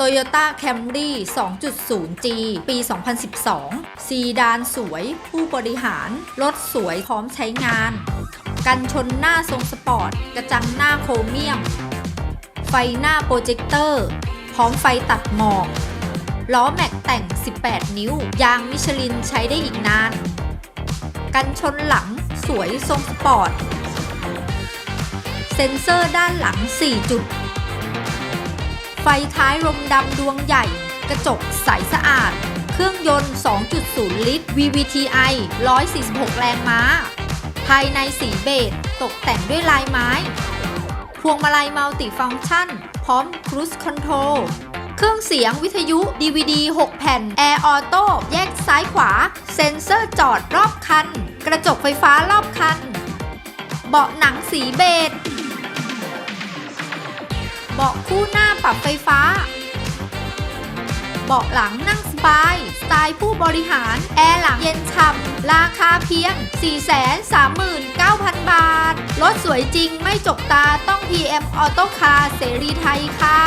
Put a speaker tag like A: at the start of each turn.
A: Toyota Camry 2.0G ปี 2012 ซีดานสวย ผู้บริหาร รถสวยพร้อมใช้งาน กันชนหน้าทรงสปอร์ต กระจังหน้าโครเมียม ไฟหน้าโปรเจคเตอร์ พร้อมไฟตัดหมอก ล้อแม็กแต่ง 18 นิ้ว ยางมิชลินใช้ได้อีกนาน กันชนหลังสวยทรงสปอร์ต เซ็นเซอร์ด้านหลัง 4 จุด ไฟท้ายลมดำดวงใหญ่ กระจกใสสะอาด เครื่องยนต์ 2.0 ลิตร VVTi 146 แรงม้า ภายในสีเบจตกแต่งด้วยลายไม้ พวงมาลัยมัลติฟังก์ชัน พร้อม Cruise Control เครื่องเสียงวิทยุ DVD 6 แผ่น Air Auto แยกซ้ายขวา เซ็นเซอร์จอดรอบคัน กระจกไฟฟ้ารอบคัน เบาะหนังสีเบจ เบาะคู่หน้าปรับไฟฟ้า เบาะหลังนั่งสบาย สไตล์ผู้บริหาร แอร์หลังเย็นฉ่ำ ราคาเพียง 439,000 บาท รถสวยจริงไม่จกตาต้อง PM Auto Car เสรีไทยค่ะ